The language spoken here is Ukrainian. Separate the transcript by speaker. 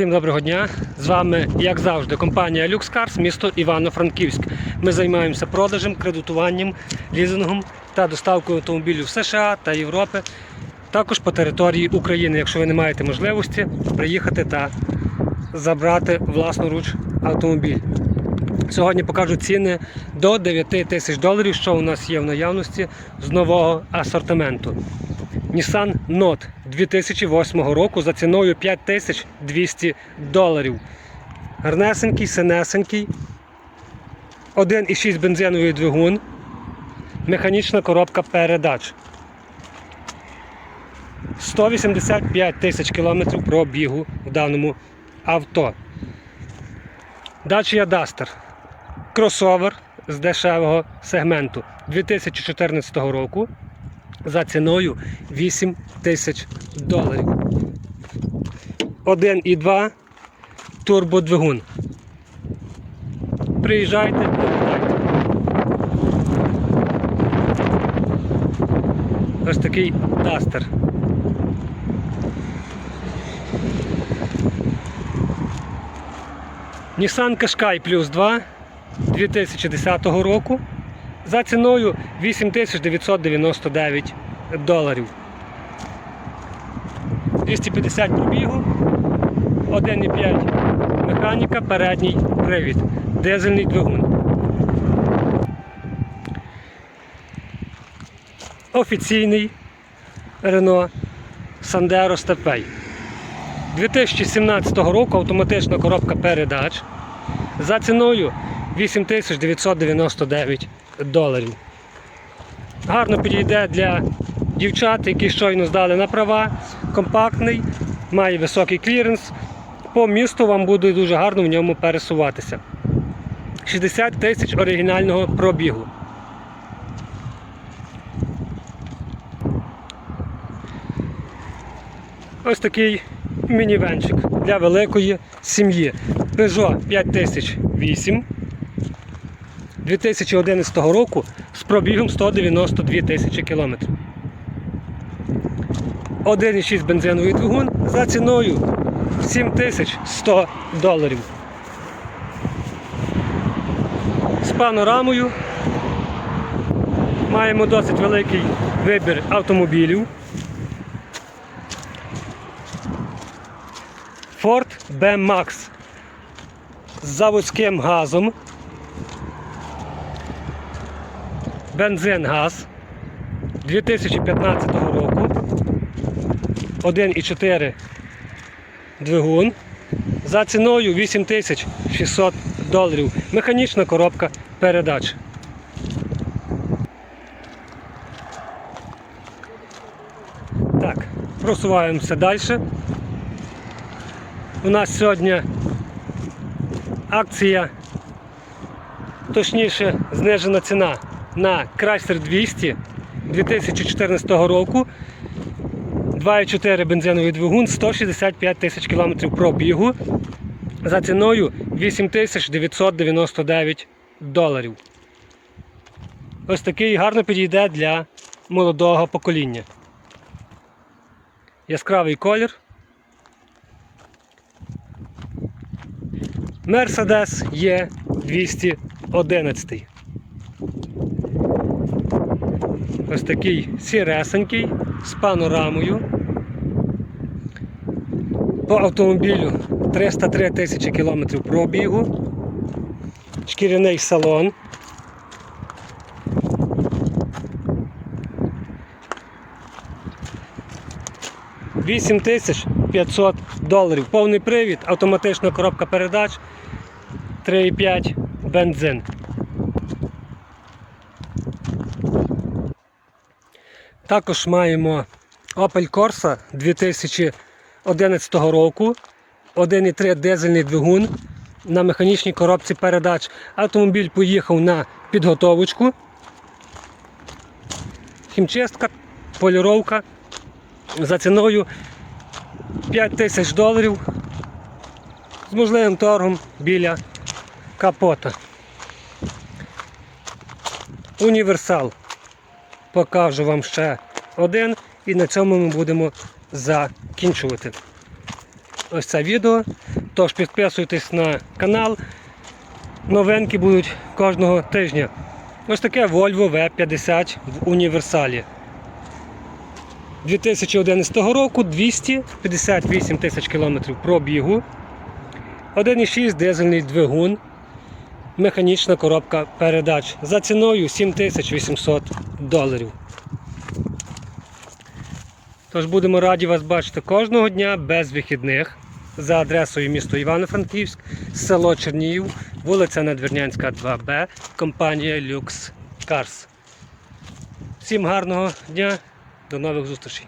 Speaker 1: Всім доброго дня! З вами, як завжди, компанія LuxCars, місто Івано-Франківськ. Ми займаємося продажем, кредитуванням, лізингом та доставкою автомобілів США та Європи, також по території України, якщо ви не маєте можливості приїхати та забрати власноруч автомобіль. Сьогодні покажу ціни до 9 тисяч доларів, що у нас є в наявності з нового асортименту. Nissan Note 2008 року за ціною 5200 доларів. Гарнесенький, синесенький. 1,6 бензиновий двигун. Механічна коробка передач. 185 тисяч кілометрів пробігу в даному авто. Dacia Duster. Кросовер з дешевого сегменту 2014 року за ціною 8 тисяч доларів. 1,2 турбодвигун. Приїжджайте. Ось такий дастер. Nissan Qashqai Plus 2 2010 року за ціною 8999 доларів. 250 пробігу, 1,5 механіка, передній привід, дизельний двигун. Офіційний Renault Sandero Stepway. 2017 року автоматична коробка передач за ціною 8999 доларів. Гарно підійде для дівчат, які щойно здали на права, компактний, має високий кліренс. По місту вам буде дуже гарно в ньому пересуватися. 60 тисяч оригінального пробігу. Ось такий мінівенчик для великої сім'ї. Peugeot 5008 2011 року з пробігом 192 тисячі кілометрів. 1,6 бензиновий двигун за ціною 7100 доларів. З панорамою маємо досить великий вибір автомобілів. Ford B-Max з заводським газом. Бензин газ 2015 року. 1,4 двигун. За ціною 8600 доларів. Механічна коробка передач. Так, просуваємося далі. У нас сьогодні акція, точніше, знижена ціна на Chrysler 200 2014 року. 2,4 бензиновий двигун, 165 тисяч кілометрів пробігу за ціною 8999 доларів. Ось такий гарно підійде для молодого покоління. Яскравий колір. Mercedes є 211. Ось такий сіресенький з панорамою. По автомобілю 303 тисячі кілометрів пробігу. Шкіряний салон. Вісім тисяч 500 доларів. Повний привід, автоматична коробка передач, 3,5 бензин. Також маємо Opel Corsa 2011 року, 1,3 дизельний двигун на механічній коробці передач. Автомобіль поїхав на підготовочку. Хімчистка, поліровка за ціною 5 тисяч доларів з можливим торгом біля капота. Універсал. Покажу вам ще один і на цьому ми будемо закінчувати. ось це відео. Тож підписуйтесь на канал. Новинки будуть кожного тижня. Ось таке Volvo V50 в універсалі. 2011 року 258 тисяч кілометрів пробігу. 1,6 дизельний двигун. Механічна коробка передач за ціною 7800 доларів. Тож будемо раді вас бачити кожного дня без вихідних за адресою місто Івано-Франківськ, село Чернігів, вулиця Надвірнянська, 2Б, компанія Lux Cars. Всім гарного дня, до нових зустрічей!